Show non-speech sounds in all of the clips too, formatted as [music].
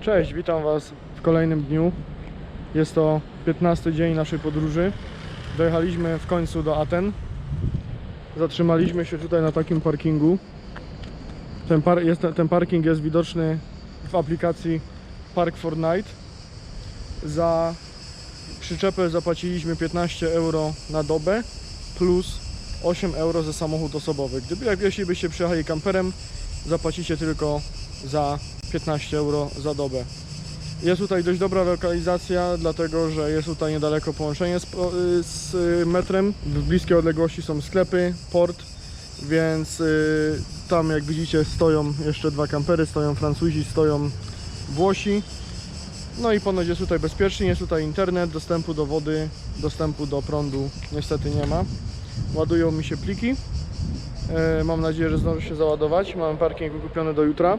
Cześć, witam Was w kolejnym dniu. Jest to 15 dzień naszej podróży. Dojechaliśmy w końcu do Aten. Zatrzymaliśmy się tutaj na takim parkingu. Ten, par jest, ten parking jest widoczny w aplikacji Park for Night. Za przyczepę zapłaciliśmy 15 euro na dobę plus 8 euro za samochód osobowy. Gdyby jeśli byście przyjechali kamperem, zapłacicie tylko za 15 euro za dobę. Jest tutaj dość dobra lokalizacja, dlatego że jest tutaj niedaleko połączenie z, y, z y, metrem. W bliskiej odległości są sklepy, port, więc y, tam jak widzicie stoją jeszcze dwa kampery, stoją Francuzi, stoją Włosi. No i ponoć jest tutaj bezpiecznie, jest tutaj internet, dostępu do wody, dostępu do prądu niestety nie ma. Ładują mi się pliki. E, Mam nadzieję, że zdążę się załadować. Mamy parking wykupiony do jutra.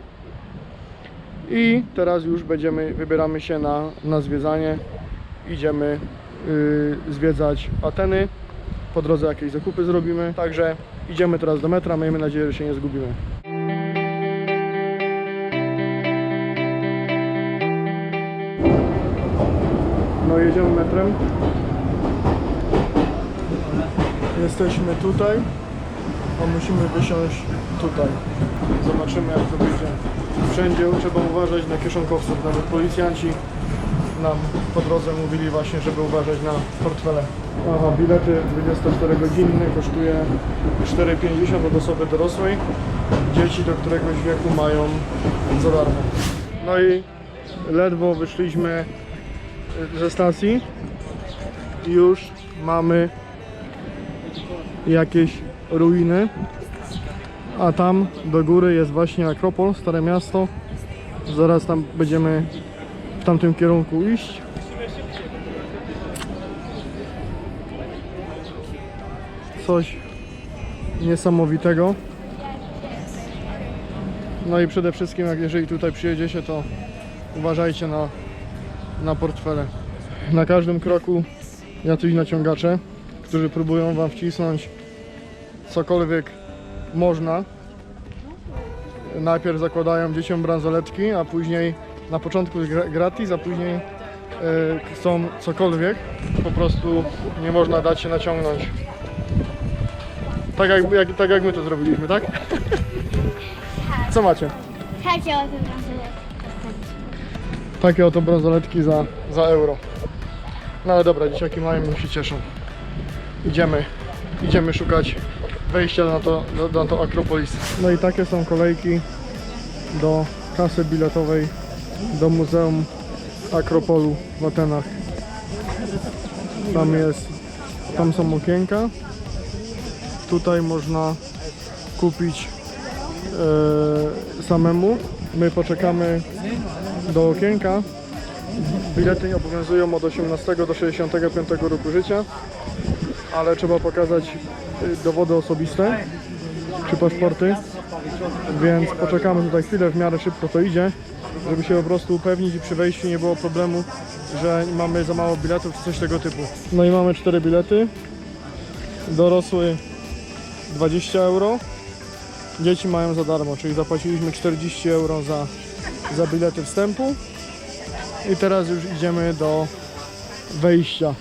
I teraz już będziemy, wybieramy się na, na zwiedzanie. Idziemy y, zwiedzać Ateny. Po drodze jakieś zakupy zrobimy. Także idziemy teraz do metra. Miejmy nadzieję, że się nie zgubimy. No jedziemy metrem. Jesteśmy tutaj, a musimy wysiąść tutaj. Zobaczymy jak to będzie. Wszędzie trzeba uważać na kieszonkowców, nawet policjanci nam po drodze mówili właśnie, żeby uważać na portfele. Aha, bilety 24-godzinne kosztuje 4,50 od osoby dorosłej. Dzieci do któregoś wieku mają za darmo. No i ledwo wyszliśmy ze stacji. Już mamy jakieś ruiny. A tam do góry jest właśnie Akropol, Stare Miasto. Zaraz tam będziemy w tamtym kierunku iść. Coś niesamowitego. No i przede wszystkim, jak jeżeli tutaj przyjedziecie, to uważajcie na, na portfele. Na każdym kroku jacyś naciągacze, którzy próbują Wam wcisnąć cokolwiek można. Najpierw zakładają dzieciom bransoletki, a później na początku jest gra- gratis, a później e, chcą cokolwiek. Po prostu nie można dać się naciągnąć. Tak jak, jak, tak jak my to zrobiliśmy, tak? Co macie? Chodźcie o tym bransoletkę. Takie oto bransoletki za, za euro. No ale dobra, dzieciaki mają się cieszą. Idziemy, idziemy szukać wejścia na to, na to Akropolis. No i takie są kolejki do kasy biletowej do Muzeum Akropolu w Atenach. Tam jest, tam są okienka. Tutaj można kupić e, samemu. My poczekamy do okienka. Bilety obowiązują od 18 do 65 roku życia, ale trzeba pokazać dowody osobiste czy paszporty, więc poczekamy tutaj chwilę, w miarę szybko to idzie, żeby się po prostu upewnić i przy wejściu nie było problemu, że mamy za mało biletów czy coś tego typu. No i mamy cztery bilety. Dorosły 20 euro, dzieci mają za darmo, czyli zapłaciliśmy 40 euro za, za bilety wstępu. I teraz już idziemy do wejścia.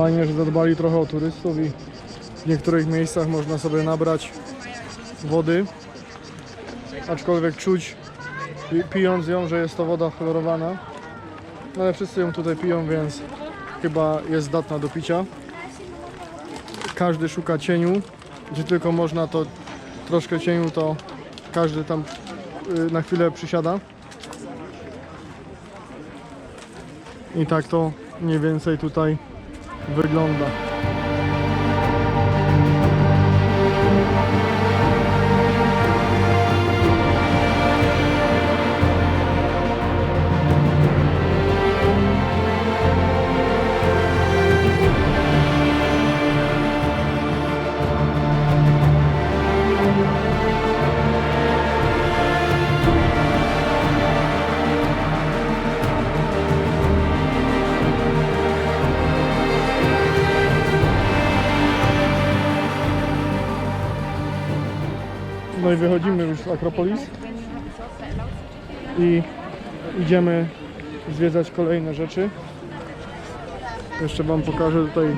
Fajnie, że zadbali trochę o turystów i w niektórych miejscach można sobie nabrać wody. Aczkolwiek czuć pi- pijąc ją, że jest to woda chlorowana. No ale wszyscy ją tutaj piją, więc chyba jest zdatna do picia. Każdy szuka cieniu. Gdzie tylko można, to troszkę cieniu, to każdy tam y, na chwilę przysiada. I tak to mniej więcej tutaj wygląda. No i wychodzimy już z Akropolis i idziemy zwiedzać kolejne rzeczy. Jeszcze Wam pokażę tutaj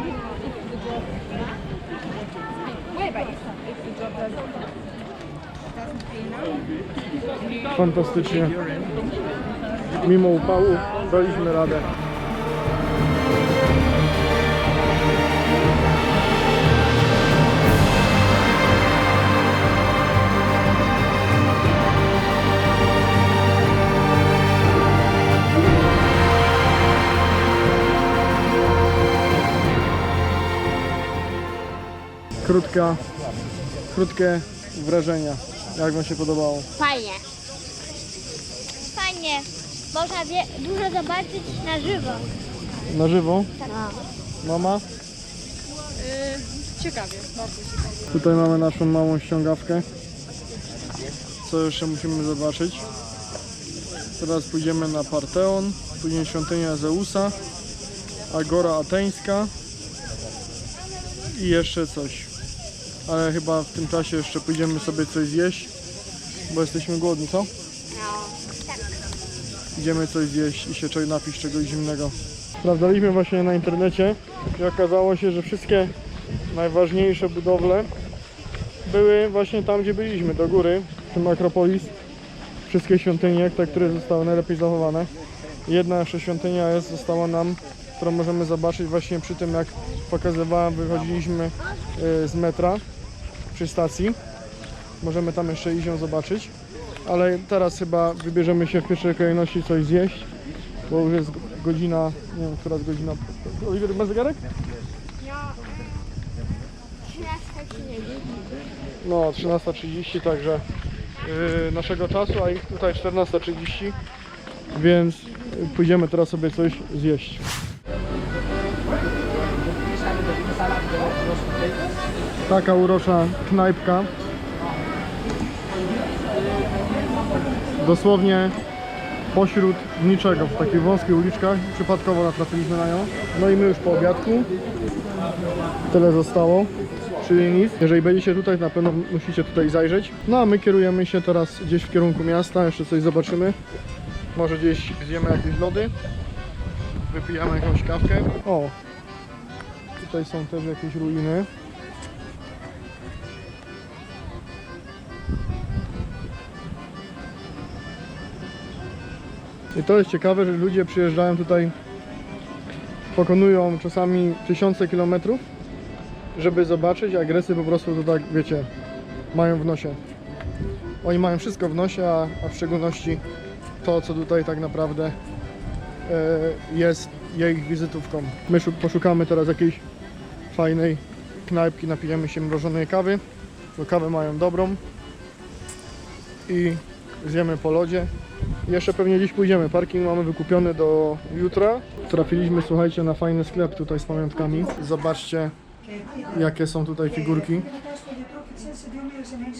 fantastycznie. Mimo upału daliśmy radę. Krótka, krótkie wrażenia. Jak Wam się podobało? Fajnie. Fajnie. Można wie, dużo zobaczyć na żywo. Na żywo? No. Mama? Ciekawie, bardzo ciekawie. Tutaj mamy naszą małą ściągawkę. Co jeszcze musimy zobaczyć? Teraz pójdziemy na Parteon, później świątynia Zeusa, Agora Ateńska i jeszcze coś. Ale chyba w tym czasie jeszcze pójdziemy sobie coś zjeść, bo jesteśmy głodni, co? No. Tak. Idziemy coś zjeść i się czegoś napić czegoś zimnego. Sprawdzaliśmy właśnie na internecie i okazało się, że wszystkie najważniejsze budowle były właśnie tam, gdzie byliśmy, do góry, w tym Akropolis. Wszystkie świątynie, te, które zostały najlepiej zachowane. Jedna jeszcze świątynia jest, została nam, którą możemy zobaczyć właśnie przy tym, jak pokazywałem, wychodziliśmy y, z metra przy stacji. Możemy tam jeszcze iść ją zobaczyć. Ale teraz chyba wybierzemy się w pierwszej kolejności coś zjeść, bo już jest godzina, nie wiem, która jest godzina. Oliwier, ma zegarek? No, 13.30, także yy, naszego czasu, a ich tutaj 14.30, więc pójdziemy teraz sobie coś zjeść. Taka urocza knajpka. Dosłownie pośród niczego, w takich wąskich uliczkach. Przypadkowo natrafiliśmy na nią. No i my już po obiadku. Tyle zostało, czyli nic. Jeżeli będziecie tutaj, na pewno musicie tutaj zajrzeć. No a my kierujemy się teraz gdzieś w kierunku miasta, jeszcze coś zobaczymy. Może gdzieś zjemy jakieś lody. Wypijamy jakąś kawkę. O, tutaj są też jakieś ruiny. I to jest ciekawe, że ludzie przyjeżdżają tutaj, pokonują czasami tysiące kilometrów, żeby zobaczyć, a Grecy po prostu to tak, wiecie, mają w nosie. Oni mają wszystko w nosie, a, a w szczególności to, co tutaj tak naprawdę e, jest ich wizytówką. My szu- poszukamy teraz jakiejś fajnej knajpki, napijemy się mrożonej kawy, bo kawę mają dobrą i zjemy po lodzie. Jeszcze pewnie dziś pójdziemy. Parking mamy wykupiony do jutra. Trafiliśmy, słuchajcie, na fajny sklep tutaj z pamiątkami. Zobaczcie, jakie są tutaj figurki.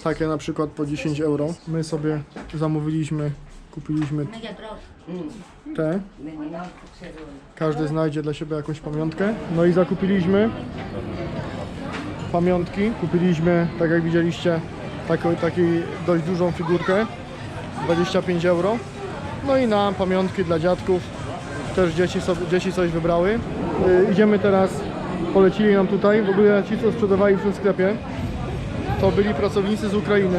Takie na przykład po 10 euro. My sobie zamówiliśmy, kupiliśmy te. Każdy znajdzie dla siebie jakąś pamiątkę. No i zakupiliśmy pamiątki. Kupiliśmy, tak jak widzieliście, taką, taki dość dużą figurkę. 25 euro. No i na pamiątki dla dziadków też dzieci, dzieci coś wybrały. Yy, idziemy teraz polecili nam tutaj. W ogóle ci, co sprzedawali w tym sklepie, to byli pracownicy z Ukrainy,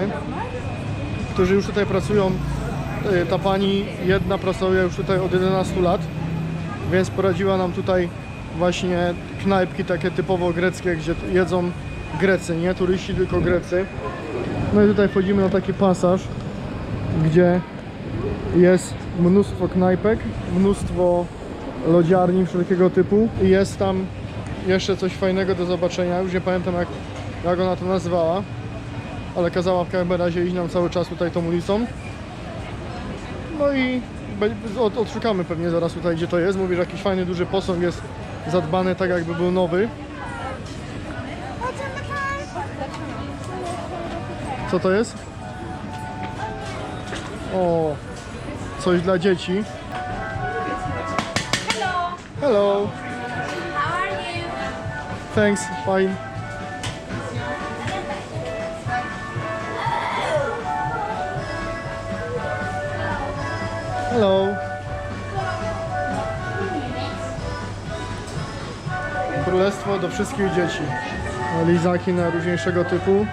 którzy już tutaj pracują. Y, Ta pani jedna pracuje już tutaj od 11 lat, więc poradziła nam tutaj właśnie knajpki takie typowo greckie, gdzie jedzą Grecy, nie turyści, tylko Grecy. No i tutaj wchodzimy na taki pasaż, gdzie jest mnóstwo knajpek, mnóstwo lodziarni wszelkiego typu i jest tam jeszcze coś fajnego do zobaczenia. Już nie pamiętam jak, jak ona to nazywała, ale kazała w każdym razie iść nam cały czas tutaj tą ulicą. No i od, odszukamy pewnie zaraz tutaj gdzie to jest. Mówi, że jakiś fajny duży posąg jest zadbany tak jakby był nowy. Co to jest? O, coś dla dzieci. Hello, Hello, how are you? thanks, fine. Hello. Królestwo do wszystkich dzieci. Lizaki na różniejszego typu.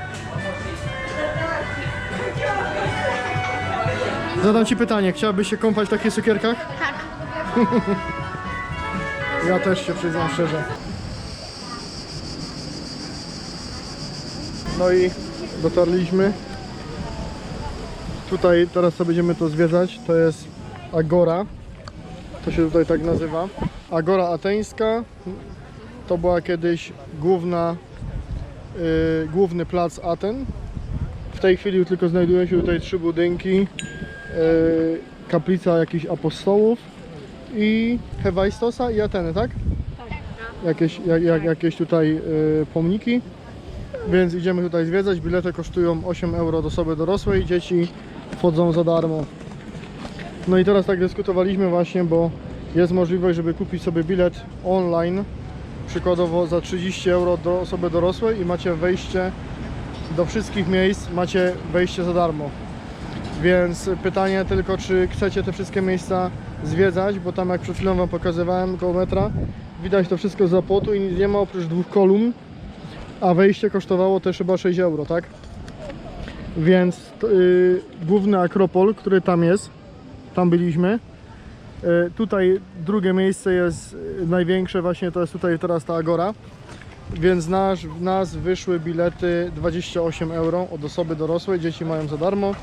Zadam Ci pytanie, chciałabyś się kąpać w takich cukierkach? Tak. [laughs] Ja też się przyznam szczerze. No i dotarliśmy. Tutaj teraz co będziemy to zwiedzać, to jest Agora. To się tutaj tak nazywa. Agora ateńska. To była kiedyś główna, y, główny plac Aten. W tej chwili tylko znajdują się tutaj trzy budynki. Y, kaplica jakichś apostołów i Hewajstosa i Ateny, tak? Jakieś, jak, jak, jakieś tutaj y, pomniki. Więc idziemy tutaj zwiedzać. Bilety kosztują 8 euro do osoby dorosłej, dzieci wchodzą za darmo. No i teraz tak dyskutowaliśmy właśnie, bo jest możliwość, żeby kupić sobie bilet online, przykładowo za 30 euro do osoby dorosłej i macie wejście do wszystkich miejsc, macie wejście za darmo. Więc pytanie tylko, czy chcecie te wszystkie miejsca zwiedzać, bo tam jak przed chwilą Wam pokazywałem koło metra, widać to wszystko z zapłotu i nic nie ma oprócz dwóch kolumn, a wejście kosztowało też chyba 6 euro, tak? Więc yy, główny Akropol, który tam jest, tam byliśmy. Yy, tutaj drugie miejsce jest yy, największe, właśnie to jest tutaj teraz ta Agora. Więc nasz, nas wyszły bilety 28 euro od osoby dorosłej, dzieci mają za darmo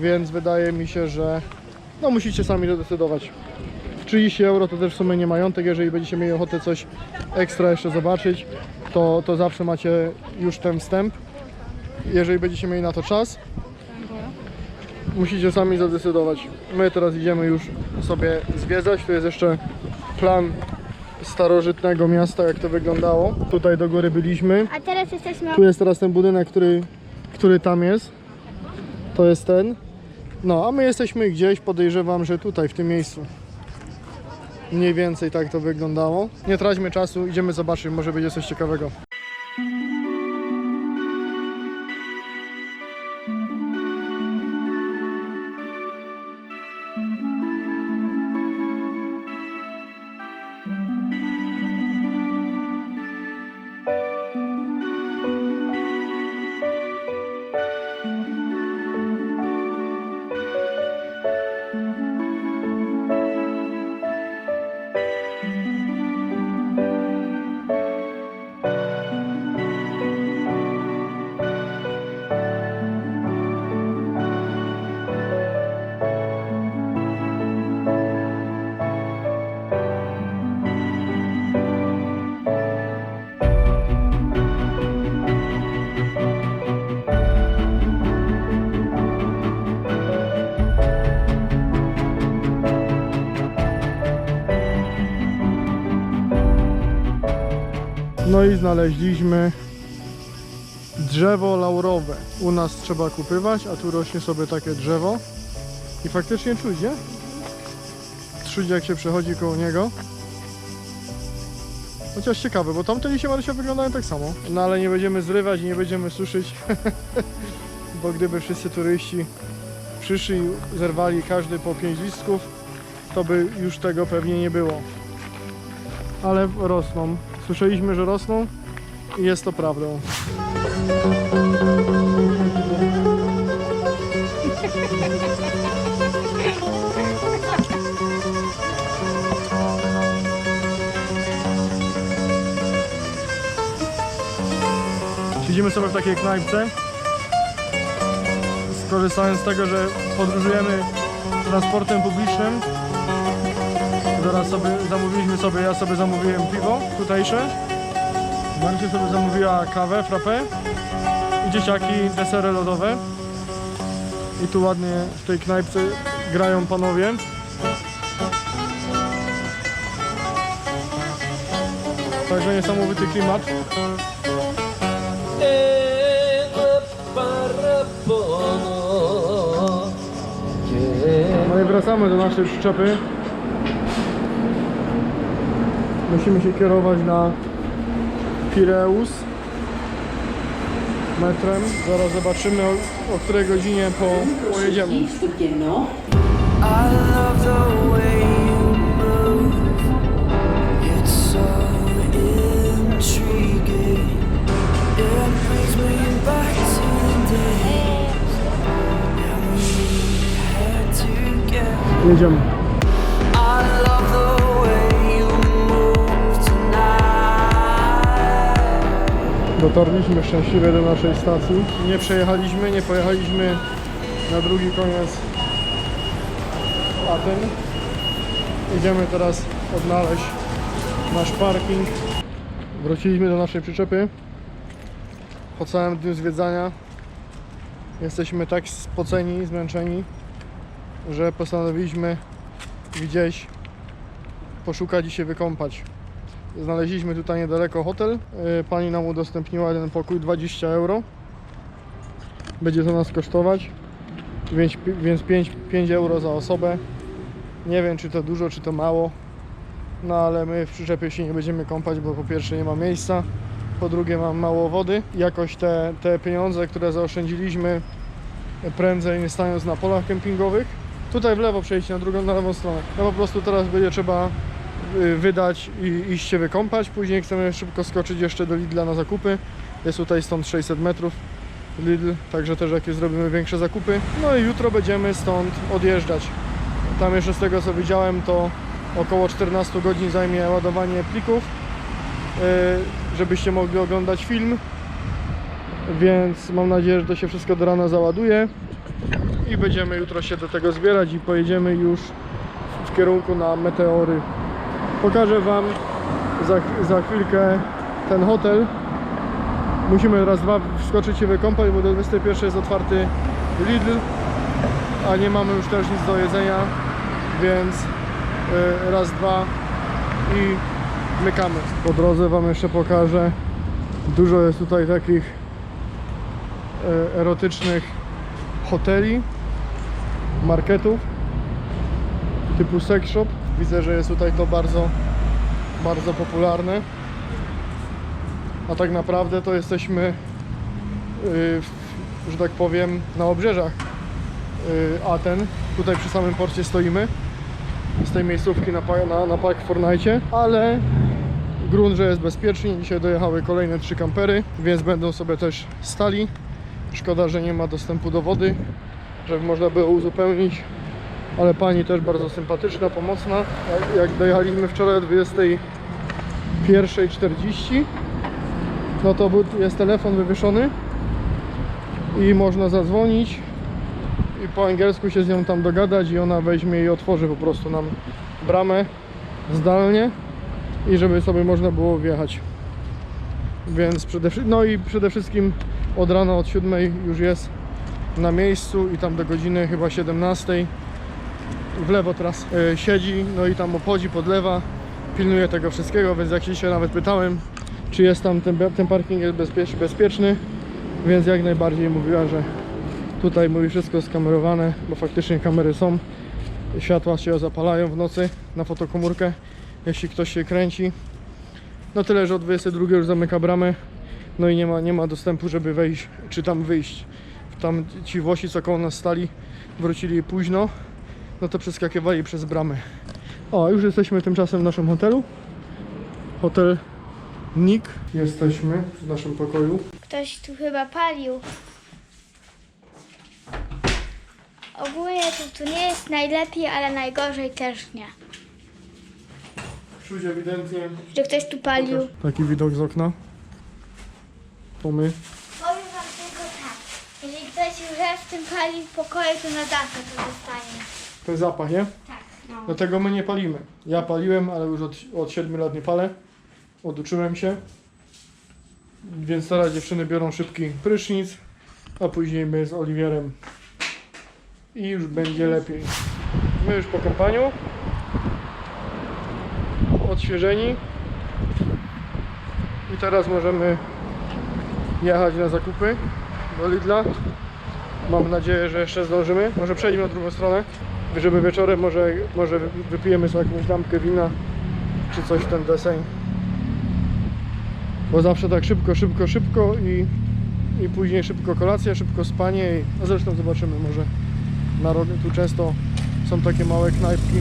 więc wydaje mi się, że no musicie sami zadecydować. 30 euro to też w sumie nie majątek, jeżeli będziecie mieli ochotę coś ekstra jeszcze zobaczyć, to, to zawsze macie już ten wstęp, jeżeli będziecie mieli na to czas. Musicie sami zadecydować. My teraz idziemy już sobie zwiedzać, tu jest jeszcze plan starożytnego miasta, jak to wyglądało. Tutaj do góry byliśmy. A teraz jesteśmy... Tu jest teraz ten budynek, który, który tam jest. To jest ten. No, a my jesteśmy gdzieś, podejrzewam, że tutaj, w tym miejscu. Mniej więcej tak to wyglądało. Nie traćmy czasu, idziemy zobaczyć, może będzie coś ciekawego. I znaleźliśmy drzewo laurowe. U nas trzeba kupywać, a tu rośnie sobie takie drzewo. I faktycznie czuć, nie? Czuć jak się przechodzi koło niego. Chociaż ciekawe, bo tamte liście Marysia wyglądają tak samo. No ale nie będziemy zrywać i nie będziemy suszyć. [laughs] bo gdyby wszyscy turyści przyszli i zerwali każdy po pięć listków, to by już tego pewnie nie było. Ale rosną. Słyszeliśmy, że rosną i jest to prawdą. Siedzimy sobie w takiej knajpce. Skorzystając z tego, że podróżujemy transportem publicznym, zaraz sobie zamówiliśmy sobie, ja sobie zamówiłem piwo tutejsze. Marysia sobie zamówiła kawę, frappé i dzieciaki desery lodowe. I tu ładnie w tej knajpce grają panowie. Także niesamowity klimat. No i wracamy do naszej przyczepy. Musimy się kierować na Pireus metrem. Zaraz zobaczymy o, o której godzinie po, pojedziemy. Funciona. Dotarliśmy szczęśliwie do naszej stacji. Nie przejechaliśmy, nie pojechaliśmy na drugi koniec Aten. Idziemy teraz odnaleźć nasz parking. Wróciliśmy do naszej przyczepy. Po całym dniu zwiedzania jesteśmy tak spoceni, zmęczeni, że postanowiliśmy gdzieś poszukać i się wykąpać. Znaleźliśmy tutaj niedaleko hotel. Yy, Pani nam udostępniła jeden pokój 20 euro. Będzie to nas kosztować. Więc, więc 5, 5 euro za osobę. Nie wiem czy to dużo, czy to mało. No ale my w przyczepie się nie będziemy kąpać, bo po pierwsze nie ma miejsca. Po drugie mam mało wody. Jakoś te, te pieniądze, które zaoszczędziliśmy prędzej nie stając na polach kempingowych. Tutaj w lewo przejść na drugą, na lewą stronę. No po prostu teraz będzie trzeba wydać i iść się wykąpać. Później chcemy szybko skoczyć jeszcze do Lidla na zakupy. Jest tutaj stąd 600 metrów Lidl, także też jakieś zrobimy większe zakupy. No i jutro będziemy stąd odjeżdżać. Tam jeszcze z tego co widziałem to około 14 godzin zajmie ładowanie plików, y, żebyście mogli oglądać film. Więc mam nadzieję, że to się wszystko do rana załaduje i będziemy jutro się do tego zbierać i pojedziemy już w kierunku na meteory. Pokażę Wam za, za chwilkę ten hotel. Musimy raz, dwa wskoczyć się wykąpać, bo do 21 jest otwarty Lidl, a nie mamy już też nic do jedzenia, więc y, raz, dwa i mykamy. Po drodze Wam jeszcze pokażę. Dużo jest tutaj takich y, erotycznych hoteli, marketów typu sex shop. Widzę, że jest tutaj to bardzo, bardzo popularne. A tak naprawdę to jesteśmy, w, że tak powiem, na obrzeżach yy, Aten. Tutaj przy samym porcie stoimy. Z tej miejscówki na, na, na Park Fortnite, ale grunt, że jest bezpiecznie. Dzisiaj dojechały kolejne trzy kampery, więc będą sobie też stali. Szkoda, że nie ma dostępu do wody, żeby można było uzupełnić. Ale pani też bardzo sympatyczna, pomocna. Jak- dojechaliśmy wczoraj o 21.40, no to jest telefon wywieszony i można zadzwonić i po angielsku się z nią tam dogadać i ona weźmie i otworzy po prostu nam bramę zdalnie i żeby sobie można było wjechać. Więc przede, wszy- no i przede wszystkim od rana od 7 już jest na miejscu i tam do godziny chyba 17 w lewo teraz e, siedzi, no i tam obchodzi, podlewa, pilnuje tego wszystkiego, więc jak się nawet pytałem, czy jest tam ten, ten parking jest bezpiecz, bezpieczny, więc jak najbardziej mówiła, że tutaj mówi wszystko jest kamerowane, bo faktycznie kamery są, światła się zapalają w nocy na fotokomórkę, jeśli ktoś się kręci. No tyle, że o 22 już zamyka bramę, no i nie ma, nie ma dostępu, żeby wejść, czy tam wyjść. Tam ci Włosi, co koło nas stali, wrócili późno, no to przeskakiwali przez bramy. O, już jesteśmy tymczasem w naszym hotelu. Hotel Nick. Jesteśmy w naszym pokoju. Ktoś tu chyba palił. Ogólnie tu, tu nie jest najlepiej, ale najgorzej też nie. Czuć ewidentnie Że ktoś tu palił. taki widok z okna. To my. Powiem wam tylko tak. Jeżeli ktoś już raz w tym palił w pokoju, to na dachę to zostanie. Ten zapach, nie? Tak, no. Dlatego my nie palimy. Ja paliłem, ale już od, od 7 lat nie palę. Oduczyłem się. Więc teraz dziewczyny biorą szybki prysznic, a później my z Oliwierem. I już będzie lepiej. My już po kąpaniu. Odświeżeni. I teraz możemy jechać na zakupy do Lidla. Mam nadzieję, że jeszcze zdążymy. Może przejdźmy na drugą stronę, żeby wieczorem może, może wypijemy sobie jakąś lampkę wina czy coś w ten deseń. Bo zawsze tak szybko, szybko, szybko i, i później szybko kolacja, szybko spanie. I, a zresztą zobaczymy może na rogę. Tu często są takie małe knajpki.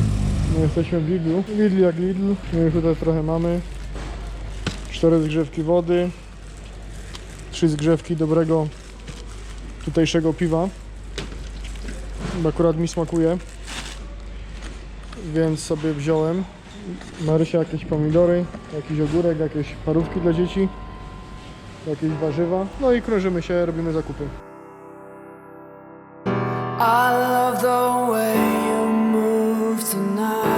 My jesteśmy w Lidlu. Lidl jak Lidl. My tutaj trochę mamy. Cztery zgrzewki wody. Trzy zgrzewki dobrego tutejszego piwa. Akurat mi smakuje. Więc sobie wziąłem. Marysia jakieś pomidory, jakiś ogórek, jakieś parówki dla dzieci, jakieś warzywa. No i krążymy się, robimy zakupy. I love the way you move tonight.